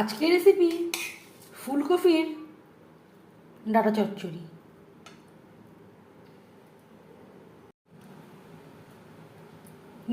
আজকের রেসিপি ফুলকপির ডাটা চচ্চড়ি।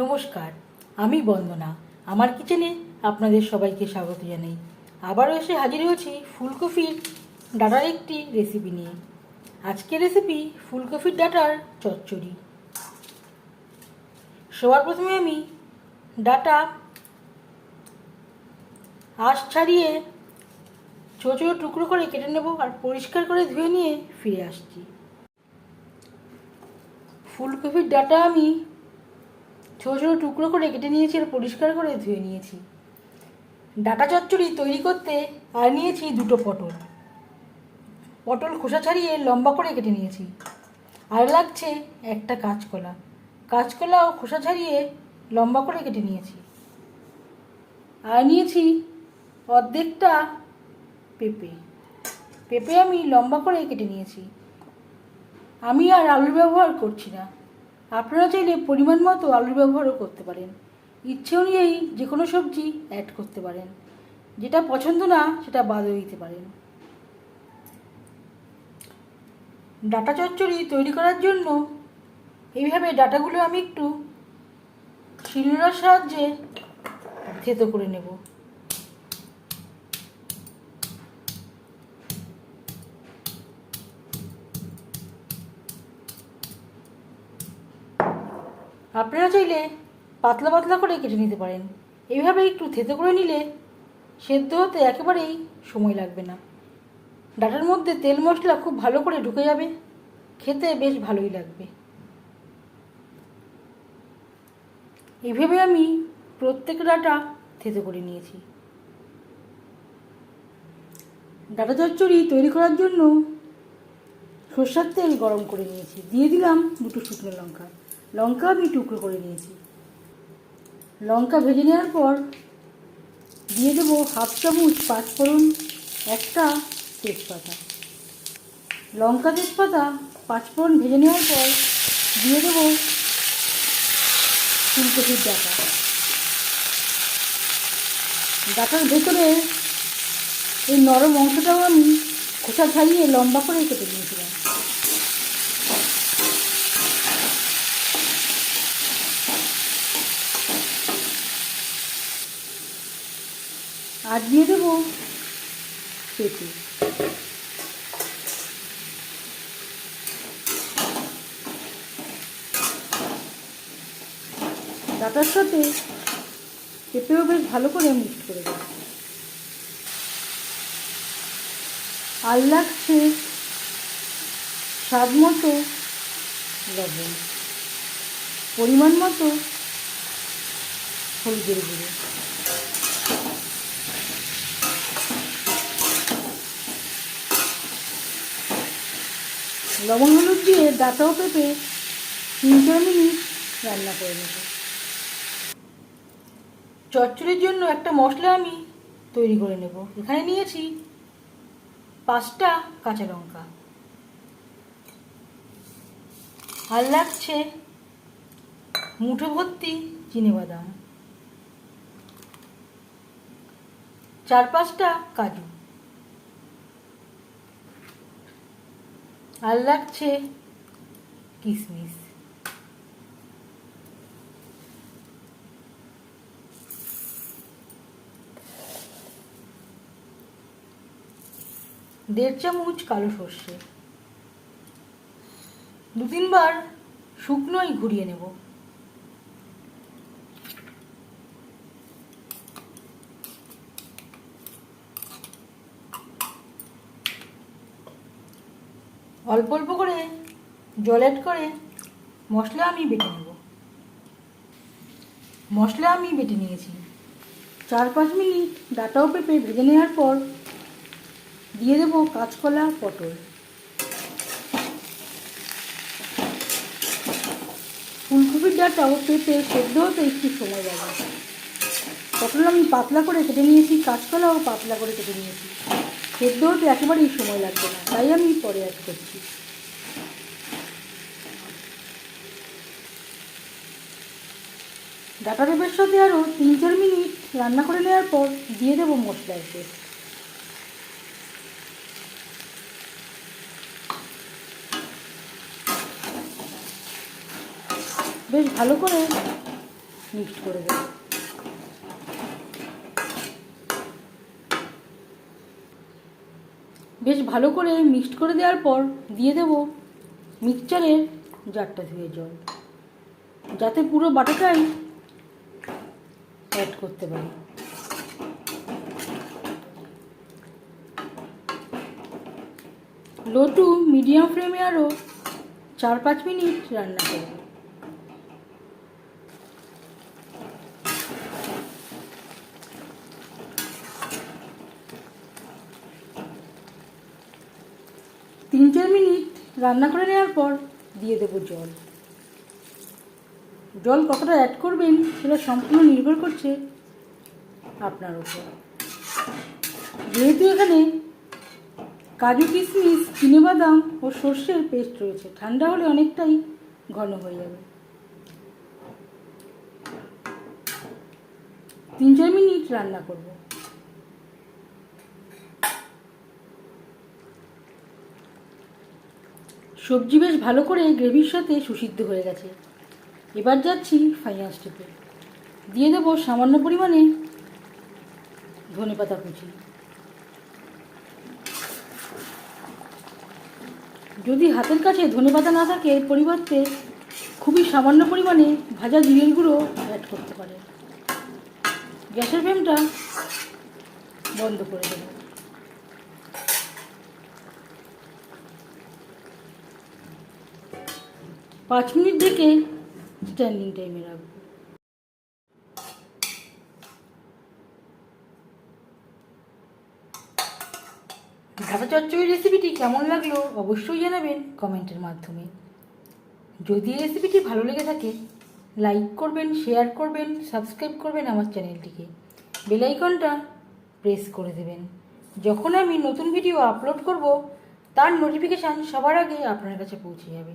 নমস্কার, আমি বন্দনা। আমার কিচেনে আপনাদের সবাইকে স্বাগত জানাই। আবারও এসে হাজির হয়েছি ফুলকপির ডাটার একটি রেসিপি নিয়ে। আজকের রেসিপি ফুলকপির ডাটার চচ্চড়ি। সবার প্রথমে আমি ডাটা আঁশ ছাড়িয়ে ছোটো ছোটো টুকরো করে কেটে নেব আর পরিষ্কার করে ধুয়ে নিয়ে ফিরে আসছি। ফুলকপির ডাটা আমি ছোটো ছোটো টুকরো করে কেটে নিয়েছি আর পরিষ্কার করে ধুয়ে নিয়েছি। ডাটা চচ্চড়ি তৈরি করতে আর নিয়েছি দুটো পটল। পটল খোসা ছাড়িয়ে লম্বা করে কেটে নিয়েছি। আর লাগছে একটা কাঁচকলা। কাঁচকলাও খোসা ছাড়িয়ে লম্বা করে কেটে নিয়েছি। আর নিয়েছি অর্ধেকটা পেঁপে। পেঁপে আমি লম্বা করে কেটে নিয়েছি। আমি আর আলুর ব্যবহার করছি না। আপনারা চাইলে পরিমাণ মতো আলুর ব্যবহারও করতে পারেন। ইচ্ছে অনুযায়ী যে কোনো সবজি অ্যাড করতে পারেন। যেটা পছন্দ না, সেটা বাদও দিতে পারেন। ডাটা চচ্চড়ি তৈরি করার জন্য এইভাবে ডাটাগুলো আমি একটু শিলনোড়ার সাহায্যে থেতো করে নেব। আপনারা চাইলে পাতলা পাতলা করে কেটে নিতে পারেন। এইভাবে একটু থেতো করে নিলে সেদ্ধ হতে একেবারেই সময় লাগবে না। ডাটার মধ্যে তেল মশলা খুব ভালো করে ঢুকে যাবে। খেতে বেশ ভালোই লাগবে। এইভাবে আমি প্রত্যেক ডাটা থেতো করে নিয়েছি। ডাটা চচ্চড়ি তৈরি করার জন্য সর্ষার তেল গরম করে নিয়েছি। দিয়ে দিলাম দুটো শুকনো লঙ্কা। লঙ্কা আমি টুকরো করে নিয়েছি। লঙ্কা ভেজে নেওয়ার পর দিয়ে দেবো হাফ চামচ পাঁচফোড়ন, একটা তেজপাতা। লঙ্কা তেজপাতা পাঁচফোড়ন ভেজে নেওয়ার পর দিয়ে দেবো ফুলকপির ডাটা। ডাটার ভেতরে এই নরম অংশটাও আমি খোসা ছাড়িয়ে লম্বা করে কেটে নিয়েছিলাম। আর দিয়ে দেবো। পেঁপে ডাটার সাথে পেঁপেও বেশ ভালো করে মিক্স করে দেবো। আর লাগছে স্বাদ মতো লবণ। পরিমাণ মতো হলুদের গুঁড়ো। লবণ হলুদ দিয়ে দাঁতাও পেঁপে তিন চার মিনিট রান্না করে নেব। চচ্চড়ির জন্য একটা মশলা আমি তৈরি করে নেব। এখানে নিয়েছি পাঁচটা কাঁচা লঙ্কা। আর লাগছে মুঠো ভর্তি বাদাম। চার পাঁচটা কাজু। আর লাগছে কিশমিশ দেড় চামচ কালো সর্ষে। দু তিনবার শুকনোই ঘুরিয়ে নেব। অল্প অল্প করে জল অ্যাড করে মশলা আমি বেটে নেব। মশলা আমি বেটে নিয়েছি। চার পাঁচ মিনিট ডাটাও পেঁপে ভেজে নেওয়ার পর দিয়ে দেবো কাঁচকলা, পটল। ফুলকপির ডাটাও পেঁপে সেদ্ধ হতে একটু সময় লাগে। পটল আমি পাতলা করে কেটে নিয়েছি, কাঁচকলাও পাতলা করে কেটে নিয়েছি। সেদ্ধ হতে একেবারেই সময় লাগবে না, তাই আমি পরে অ্যাড করছি। ডাটা পেঁপের সাথে আরও তিন চার মিনিট রান্না করে নেওয়ার পর দিয়ে দেবো মশলার পেস্ট বেশ ভালো করে মিক্সড করে দেবো। বেশ ভালো করে মিক্সড করে দেওয়ার পর দিয়ে দেবো মিক্সচারের জারটা ধুয়ে জল। যাতে পুরো বাটাটাই অ্যাড করতে পারি। লো টু মিডিয়াম ফ্লেমে আরও চার পাঁচ মিনিট রান্না করব তিন চার মিনিট রান্না করে নেওয়ার পর দিয়ে দেবো জল। জল কতটা অ্যাড করবেন সেটা সম্পূর্ণ নির্ভর করছে আপনার উপর। যেহেতু এখানে কাজু, কিশমিশ, চিনেবাদাম ও সর্ষের পেস্ট রয়েছে, ঠান্ডা হলে অনেকটাই ঘন হয়ে যাবে। তিন চার মিনিট রান্না করব। সবজি বেশ ভালো করে গ্রেভির সাথে সুসিদ্ধ হয়ে গেছে। এবার যাচ্ছি ফাইনাল স্টেপে দিয়ে দেবো সামান্য পরিমাণে ধনে পাতা কুচি। যদি হাতের কাছে ধনে পাতা না থাকে, পরিবর্তে খুবই সামান্য পরিমাণে ভাজা জিরের গুঁড়ো অ্যাড করতে পারে গ্যাসের ফ্লেমটা বন্ধ করে দেবো। পাঁচ মিনিট থেকে স্ট্যান্ডিং টাইমে রাখব। ঢাকা চচ্চড়ি রেসিপিটি কেমন লাগল অবশ্যই জানাবেন কমেন্টের মাধ্যমে। যদি রেসিপিটি ভালো লেগে থাকে লাইক করবেন শেয়ার করবেন সাবস্ক্রাইব করবেন আমার চ্যানেলটিকে বেলাইকনটা প্রেস করে দেবেন। যখন আমি নতুন ভিডিও আপলোড করব, তার নোটিফিকেশান সবার আগে আপনার কাছে পৌঁছে যাবে।